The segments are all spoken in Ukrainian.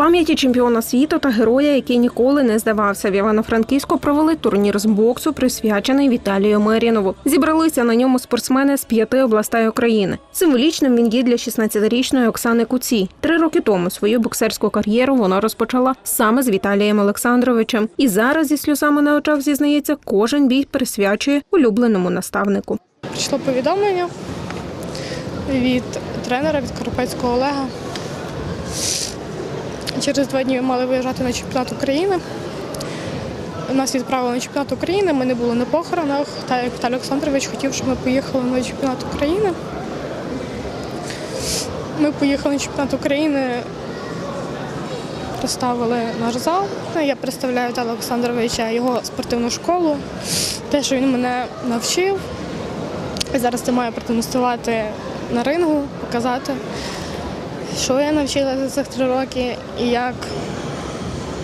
пам'яті чемпіона світу та героя, який ніколи не здавався. В Івано-Франківську провели турнір з боксу, присвячений Віталію Мерінову. Зібралися на ньому спортсмени з п'яти областей України. Символічним він є для 16-річної Оксани Куці. Три роки тому свою боксерську кар'єру вона розпочала саме з Віталієм Олександровичем. І зараз зі сльозами на очах зізнається, кожен бій присвячує улюбленому наставнику. Прийшло повідомлення від тренера від Коропецького Олега. Через два дні ми мали виїжджати на чемпіонат України. Нас відправили на чемпіонат України, ми не були на похоронах, так як Віталій Олександрович хотів, щоб ми поїхали на чемпіонат України. Ми поїхали на чемпіонат України, представили наш зал. Ну, Я представляю Віталія Олександровича, його спортивну школу, те, що він мене навчив. Зараз це маю продемонструвати на рингу, показати, що я навчилася за цих три роки і як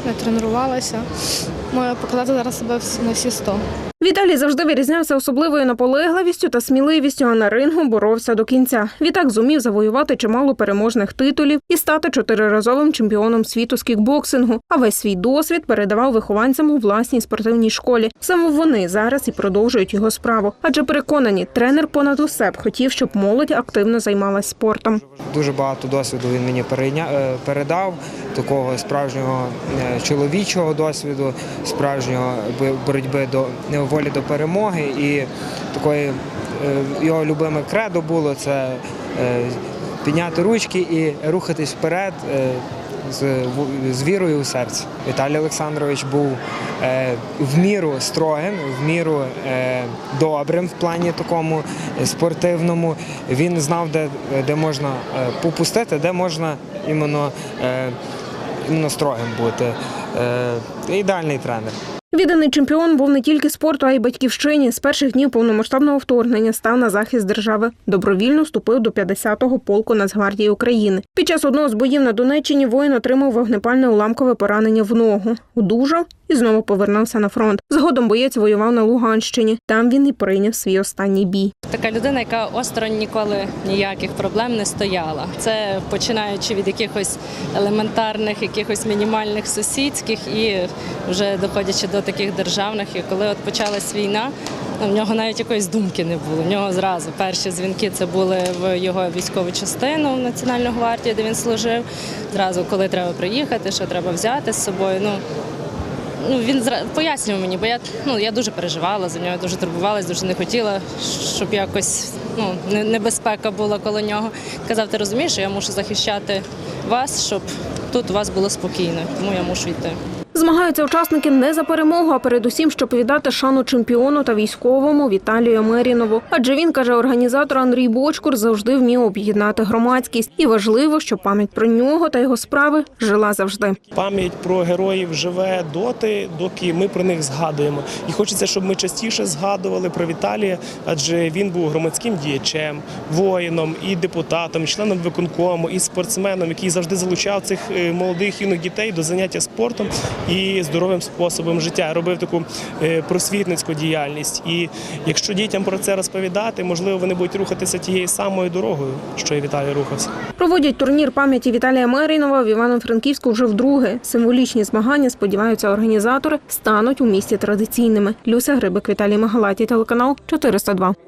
я тренувалася. Маю показати зараз себе на всі 100. Віталій завжди вирізнявся особливою наполегливістю та сміливістю, а на рингу боровся до кінця. Відтак зумів завоювати чимало переможних титулів і стати чотириразовим чемпіоном світу з кікбоксингу. А весь свій досвід передавав вихованцям у власній спортивній школі. Саме вони зараз і продовжують його справу. Адже переконані, тренер понад усе б хотів, щоб молодь активно займалась спортом. Дуже багато досвіду він мені е, передав, такого справжнього е, чоловічого досвіду, справжнього боротьби до е, волі до перемоги. І такої е, його любиме кредо було це е, підняти ручки і рухатись вперед. е, З, з вірою у серці. Віталій Олександрович був в міру строгим, в міру добрим в плані такому спортивному. Він знав, де, де можна попустити, де можна іменно, іменно строгим бути. Ідеальний тренер. Відданий чемпіон був не тільки спорту, а й батьківщині. З перших днів повномасштабного вторгнення став на захист держави. Добровільно вступив до 50-го полку Нацгвардії України. Під час одного з боїв на Донеччині воїн отримав вогнепальне уламкове поранення в ногу. Одужав і знову повернувся на фронт. Згодом боєць воював на Луганщині. Там він і прийняв свій останній бій. Така людина, яка осторонь ніколи ніяких проблем не стояла. Це починаючи від якихось елементарних, якихось мінімальних сусідських і вже доходячи до таких державних. І коли от почалась війна, ну, в нього навіть якоїсь думки не було. В нього зразу перші дзвінки це були в його військову частину в Національну гвардію, де він служив. Зразу, коли треба приїхати, що треба взяти з собою. Ну ну він пояснював мені, бо я ну я дуже переживала за нього, дуже турбувалась, дуже не хотіла, щоб якось ну не- небезпека була коло нього. Казав, ти розумієш, що я мушу захищати вас, щоб тут у вас було спокійно, тому я мушу йти. Змагаються учасники не за перемогу, а передусім, щоб віддати шану чемпіону та військовому Віталію Мерінову. Адже він каже, організатор Андрій Бочкур завжди вмів об'єднати громадськість, і важливо, щоб пам'ять про нього та його справи жила завжди. Пам'ять про героїв живе доти, доки ми про них згадуємо. І хочеться, щоб ми частіше згадували про Віталія, адже він був громадським діячем, воїном і депутатом, і членом виконкому, і спортсменом, який завжди залучав цих е, молодих юних дітей до заняття спортом і здоровим способом життя. Робив таку е, просвітницьку діяльність. І якщо дітям про це розповідати, можливо, вони будуть рухатися тією самою дорогою, що і Віталій рухався. Проводять турнір пам'яті Віталія Мерінова в Івано-Франківську вже вдруге. Символічні змагання, сподіваються організатори, стануть у місті традиційними. Люся Грибик, Віталій Магалаті, телеканал 402.